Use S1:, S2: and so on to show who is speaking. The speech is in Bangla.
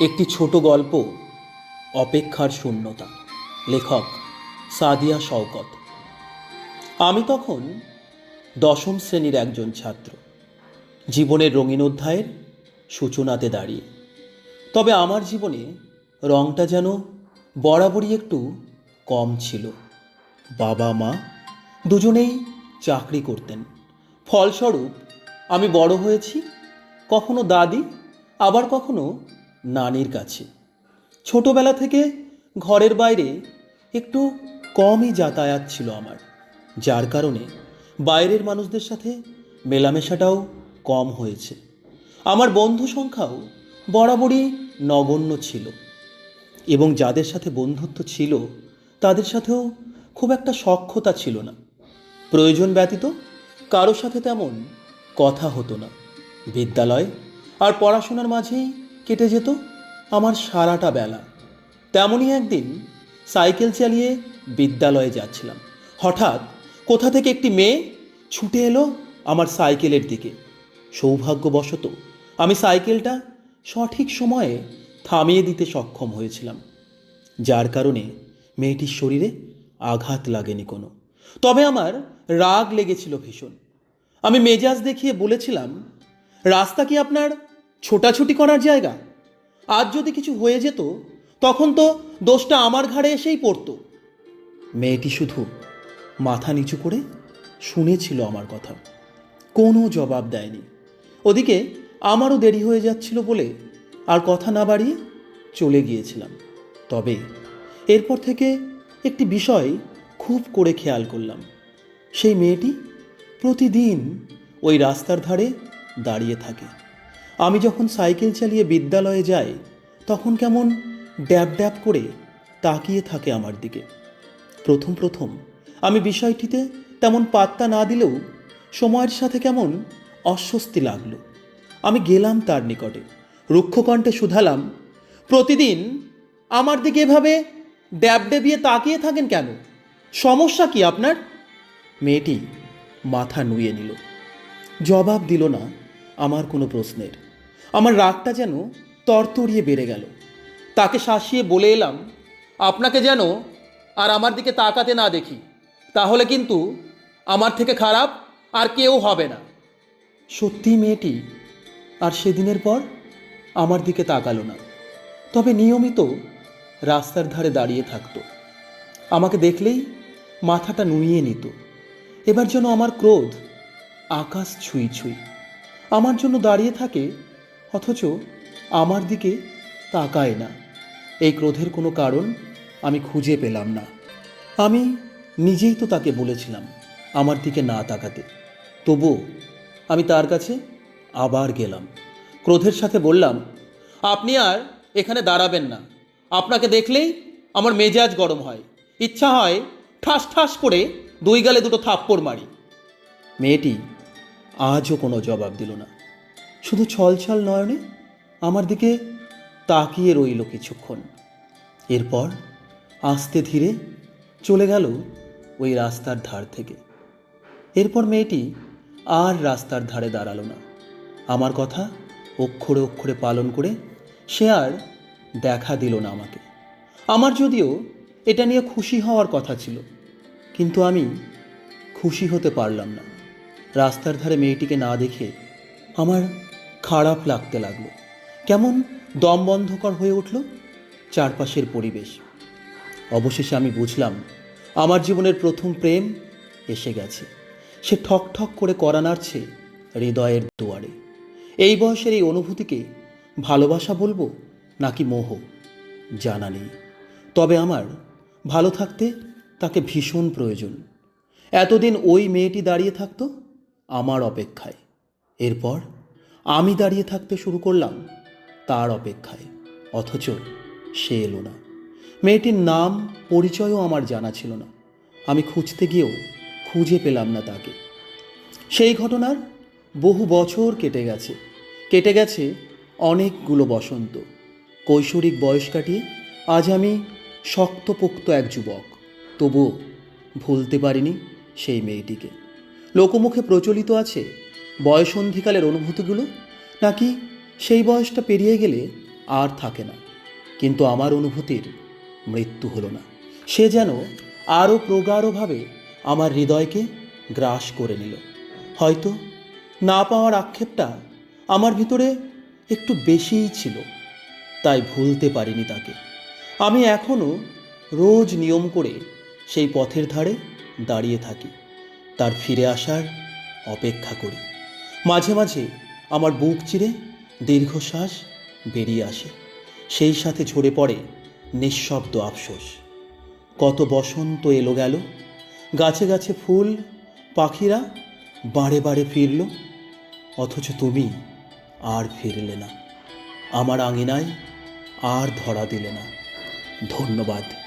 S1: একটি ছোট গল্প, অপেক্ষার শূন্যতা। লেখক সাদিয়া শওকত। আমি তখন দশম শ্রেণির একজন ছাত্র। জীবনের রঙিন অধ্যায়ের সূচনাতে দাঁড়িয়ে। তবে আমার জীবনে রংটা যেন বরাবরই একটু কম ছিল। বাবা, মা দুজনেই চাকরি করতেন। ফলস্বরূপ আমি বড় হয়েছি, কখনো দাদি, আবার কখনো নানির কাছে। ছোটবেলা থেকে ঘরের বাইরে একটু কমই যাতায়াত ছিল আমার। যার কারণে বাইরের মানুষদের সাথে মেলামেশাটাও কম হয়েছে। আমার বন্ধু সংখ্যাও বরাবরই নগণ্য ছিল। এবং যাদের সাথে বন্ধুত্ব ছিল, তাদের সাথেও খুব একটা সক্ষতা ছিল না। প্রয়োজন ব্যতীত কারোর সাথে তেমন কথা হতো না। বিদ্যালয় আর পড়াশোনার মাঝেই কেটে যেত আমার সারাটা বেলা। তেমনই একদিন সাইকেল চালিয়ে বিদ্যালয়ে যাচ্ছিলাম। হঠাৎ কোথা থেকে একটি মেয়ে ছুটে এলো আমার সাইকেলের দিকে। সৌভাগ্যবশত আমি সাইকেলটা সঠিক সময়ে থামিয়ে দিতে সক্ষম হয়েছিলাম। যার কারণে মেয়েটির শরীরে আঘাত লাগেনি কোনো। তবে আমার রাগ লেগেছিল ভীষণ। আমি মেজাজ দেখিয়ে বলেছিলাম, রাস্তা কি আপনার ছোটাছুটি করার জায়গা। আজ যদি কিছু হয়ে যেত, তখন তো দোষটা আমার ঘাড়ে এসেই পড়তো। মেয়েটি শুধু মাথা নিচু করে শুনেছিল আমার কথা। কোনো জবাব দেয়নি। ওদিকে আমারও দেরি হয়ে যাচ্ছিল বলে আর কথা না বাড়িয়ে চলে গিয়েছিলাম। তবে এরপর থেকে একটি বিষয় খুব করে খেয়াল করলাম। সেই মেয়েটি প্রতিদিন ওই রাস্তার ধারে দাঁড়িয়ে থাকে। আমি যখন সাইকেল চালিয়ে বিদ্যালয়ে যাই, তখন কেমন ড্যাব ড্যাব করে তাকিয়ে থাকে আমার দিকে। প্রথম প্রথম আমি বিষয়টিতে তেমন পাত্তা না দিলেও সময়ের সাথে কেমন অস্বস্তি লাগল। আমি গেলাম তার নিকটে, রুক্ষকণ্ঠে শুধালাম, প্রতিদিন আমার দিকে এভাবে ড্যাব ডেবিয়ে তাকিয়ে থাকেন কেন? সমস্যা কি আপনার? মেয়েটি মাথা নুয়ে নিল। জবাব দিল না আমার কোনো প্রশ্নের। আমার রাগটা যেন তরতরিয়ে বেড়ে গেল। তাকে শাসিয়ে বলে এলাম, আপনাকে যেন আর আমার দিকে তাকাতে না দেখি, তাহলে কিন্তু আমার থেকে খারাপ আর কেউ হবে না। সত্যি মেয়েটি আর সেদিনের পর আমার দিকে তাকালো না। তবে নিয়মিত রাস্তার ধারে দাঁড়িয়ে থাকতো। আমাকে দেখলেই মাথাটা নুইয়ে নিত। এবার যেন আমার ক্রোধ আকাশ ছুঁই ছুঁই। আমার জন্য দাঁড়িয়ে থাকে অথচ আমার দিকে তাকায় না। এই ক্রোধের কোনো কারণ আমি খুঁজে পেলাম না। আমি নিজেই তো তাকে বলেছিলাম আমার দিকে না তাকাতে। তবুও আমি তার কাছে আবার গেলাম। ক্রোধের সাথে বললাম, আপনি আর এখানে দাঁড়াবেন না। আপনাকে দেখলেই আমার মেজাজ গরম হয়। ইচ্ছা হয় ঠাস ঠাস করে দুই গালে দুটো থাপ্পড় মারি। মেয়েটি আজও কোনো জবাব দিল না। শুধু ছলছল নয়নে আমার দিকে তাকিয়ে রইল কিছুক্ষণ। এরপর আস্তে ধীরে চলে গেল ওই রাস্তার ধার থেকে। এরপর মেয়েটি আর রাস্তার ধারে দাঁড়াল না। আমার কথা অক্ষরে অক্ষরে পালন করে সে আর দেখা দিল না আমাকে। আমার যদিও এটা নিয়ে খুশি হওয়ার কথা ছিল, কিন্তু আমি খুশি হতে পারলাম না। রাস্তার ধারে মেয়েটিকে না দেখে আমার খারাপ লাগতে লাগল। কেমন দম বন্ধকর হয়ে উঠল চারপাশের পরিবেশ। অবশেষে আমি বুঝলাম, আমার জীবনের প্রথম প্রেম এসে গেছে। সে ঠক ঠক করে করা নাড়ছে হৃদয়ের দুয়ারে। এই বয়সের এই অনুভূতিকে ভালোবাসা বলব নাকি মোহ? জানা নেই। তবে আমার ভালো থাকতে তাকে ভীষণ প্রয়োজন। এতদিন ওই মেয়েটি দাঁড়িয়ে থাকতো আমার অপেক্ষায়। এরপর আমি দাঁড়িয়ে থাকতে শুরু করলাম। তার অপেক্ষায়, অথচ সে এলো না। মেয়েটির নাম, পরিচয়ও আমার জানা ছিল না। আমি খুঁজতে গিয়েও খুঁজে পেলাম না তাকে। সেই ঘটনার বহু বছর কেটে গেছে। কেটে গেছে অনেকগুলো বসন্ত। কৈশোরিক বয়স কাটিয়ে আজ আমি শক্তপোক্ত এক যুবক। তবুও ভুলতে পারিনি সেই মেয়েটিকে। লোকমুখে প্রচলিত আছে বয়সন্ধিকালের অনুভূতিগুলো? নাকি সেই বয়সটা পেরিয়ে গেলে আর থাকে না। কিন্তু আমার অনুভূতির মৃত্যু হলো না। সে যেন আরও প্রগাঢ়ভাবে আমার হৃদয়কে গ্রাস করে নিল। হয়তো না পাওয়ার আক্ষেপটা আমার ভিতরে একটু বেশিই ছিল, তাই ভুলতে পারিনি তাকে। আমি এখনও রোজ নিয়ম করে সেই পথের ধারে দাঁড়িয়ে থাকি, তার ফিরে আসার অপেক্ষা করি। মাঝে মাঝে আমার বুক চিরে দীর্ঘশ্বাস বেরিয়ে আসে। সেই সাথে ঝরে পড়ে নিঃশব্দ আফসোস। কত বসন্ত এলো গেল। গাছে গাছে ফুল, পাখিরা বাড়ে বাড়ে ফিরল। অথচ তুমি আর ফিরলে না। আমার আঙিনায় আর ধরা দিলে না। ধন্যবাদ।